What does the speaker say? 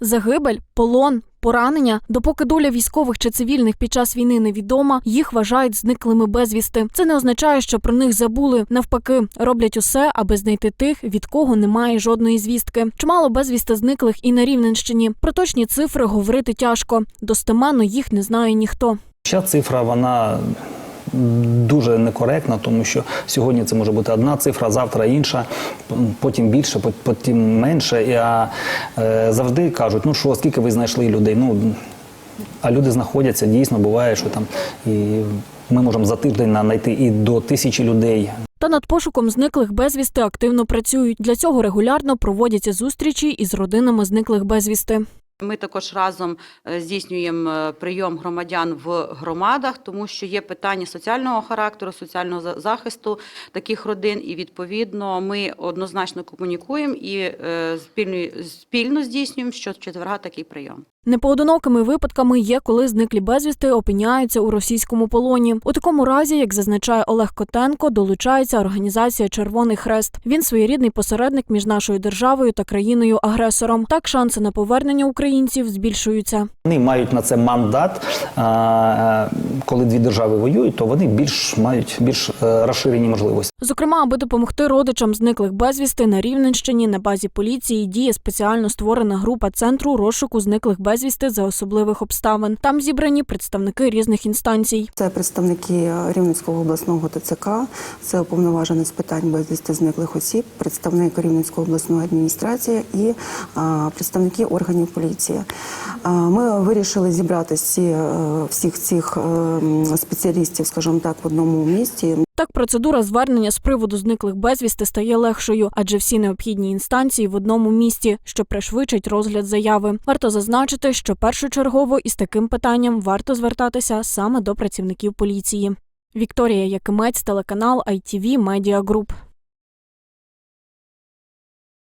Загибель, полон, поранення. Допоки доля військових чи цивільних під час війни невідома, їх вважають зниклими безвісти. Це не означає, що про них забули. Навпаки, роблять усе, аби знайти тих, від кого немає жодної звістки. Чимало безвісти зниклих і на Рівненщині. Про точні цифри говорити тяжко. Достеменно їх не знає ніхто. Ця цифра вона дуже некоректна, тому що сьогодні це може бути одна цифра, завтра інша, потім більше, потім менше. А е, завжди кажуть, ну що, скільки ви знайшли людей? Ну а люди знаходяться, дійсно буває, що там і ми можемо за тиждень знайти і до тисячі людей. Та над пошуком зниклих безвісти активно працюють. Для цього регулярно проводяться зустрічі із родинами зниклих безвісти. Ми також разом е, здійснюємо е, прийом громадян в громадах, тому що є питання соціального характеру, соціального за- захисту таких родин, і відповідно ми однозначно комунікуємо і е, спільно, спільно здійснюємо щочетверга такий прийом. Непоодинокими випадками є, коли зниклі безвісти опиняються у російському полоні. У такому разі, як зазначає Олег Котенко, долучається організація Червоний Хрест. Він своєрідний посередник між нашою державою та країною-агресором. Так шанси на повернення українців збільшуються. Вони мають на це мандат. Коли дві держави воюють, то вони більш мають більш е, розширені можливості. Зокрема, аби допомогти родичам зниклих безвісти на Рівненщині на базі поліції діє спеціально створена група центру розшуку зниклих безвісти за особливих обставин. Там зібрані представники різних інстанцій. Це представники Рівненського обласного ТЦК, це уповноважений з питань безвісти зниклих осіб, представник Рівненської обласної адміністрації і представники органів поліції. Ми вирішили зібрати всі, е, всіх цих е, спеціалістів, скажімо так, в одному місті. Так, процедура звернення з приводу зниклих безвісти стає легшою, адже всі необхідні інстанції в одному місті, що пришвидшить розгляд заяви. Варто зазначити, що першочергово із таким питанням варто звертатися саме до працівників поліції. Вікторія Якимець, телеканал ITV Media Group.